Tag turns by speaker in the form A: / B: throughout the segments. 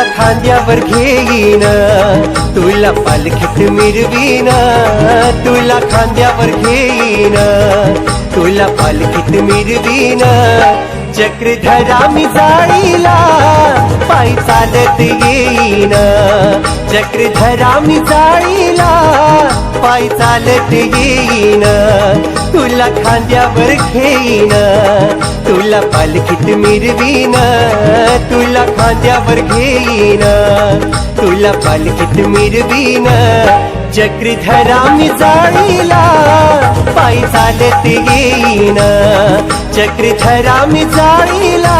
A: तुला खांद्यावर घेईन. तुला पालखीत मिरवीन. तुला खांद्यावर घेईन. तुला पालखीत मिरवीन. चक्रधरा मी जाळीला पायी चालत येईन. चक्रधरा मी जाळीला पायी चालत येईन. तुला खांद्यावर घेईन. तुला पालखीत मिरवीन. तुला खांद्यावर घेईन. तुला पालखीत मिरवीन. चक्रधरा मी जाळीला पायी चालत येईन. चक्रधरा मी जाळीला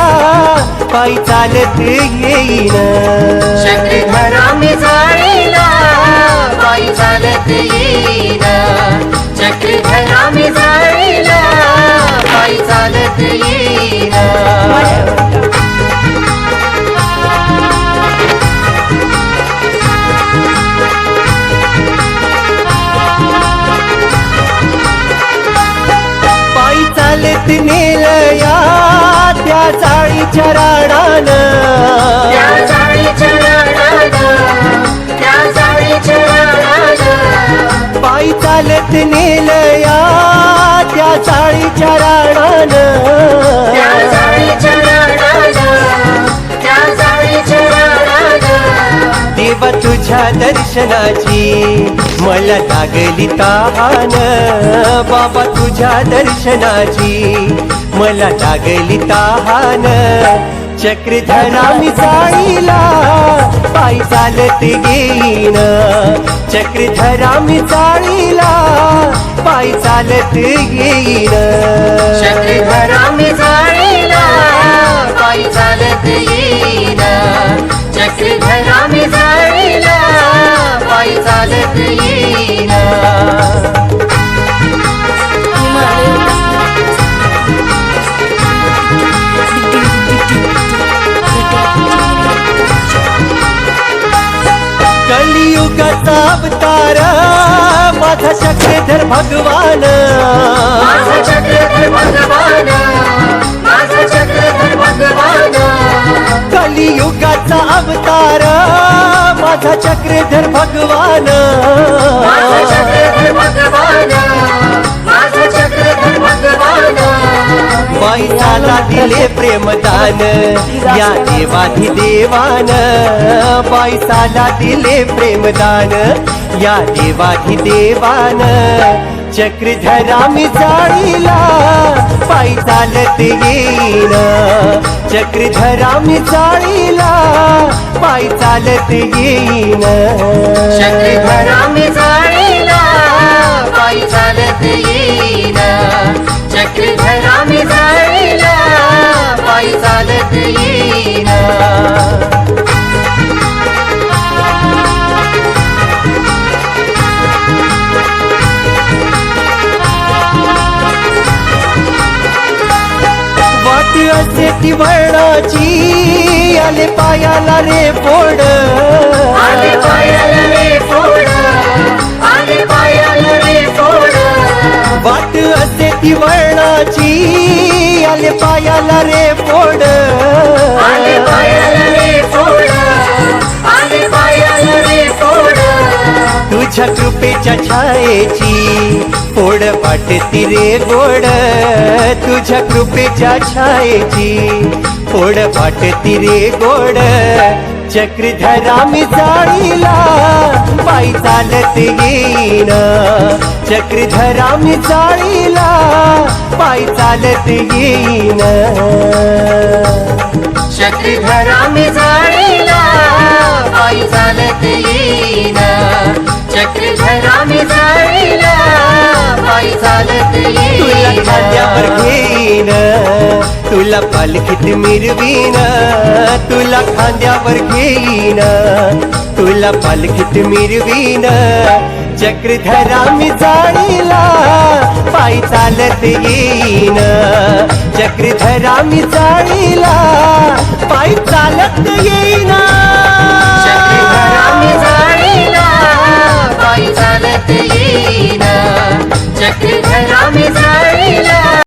A: पायी चालत येईन.
B: चक्रधरा मी जाळीला पायी चालत येईन. चक्रधरा मी
A: जाळीच्या राडानं पायी चालत नेलया त्या चाळीच्या राडानं, देवा तुझ्या दर्शनाची मला लागली ताहान. बाबा तुझ्या दर्शनाची मला लागली ताहान. चक्रधरा मी जाईला पायी चालत येईन चक्रधरा मी जाईला पायी चालत येईन
B: चक्रधरा मी जाईला पायी चालत येईन चक्रधरा मी जाईला
A: कलियुगाचा अवतार माझा चक्रधर भगवान. कलियुगाचा अवतार माझा चक्रधर भगवान. पैसाला दिले प्रेमदान. या देवाधी देवान पैसाला दिले प्रेमदान. या देवाधी देवान चक्रधरा मी जाळीला पायी चालत येईन. चक्रधरा मी जाळीला पायी चालत येईन.
B: चक्रधरा मी जाळीला पायी चालत येईन. चक्रधरा मी चालत येईन
A: वाट असे ती वळणाची आले पायाला रे फोड.
B: आले पायाला रे फोड. आले पायाला रे फोड.
A: वाट असे ती वळणाची आले रे फोड.
B: पायाला रे फोड.
A: तुझ्या कृपेच्या छायेची फोड वाटती रे गोड. तुझ्या कृपेच्या छायेची फोड वाटती रे गोड. चक्रधरा मी चाळीला पायी चालत येईन चक्रधरा मी चाळीला पायी चालत येईन
B: चक्रधरा मी जाळीला पायी चालत येईन चक्रधरा मी जाळीला पायी चालत येईन
A: तुला पालखीत मिरवीन तुला खांद्यावर घेईन. तुला पालखीत मिरवीन चक्रधरा मी जाणीला पाय चालत येईन. चक्रधरा मी जाळीला पाय चालत येईन. चालत येईन. चक्रधरा मी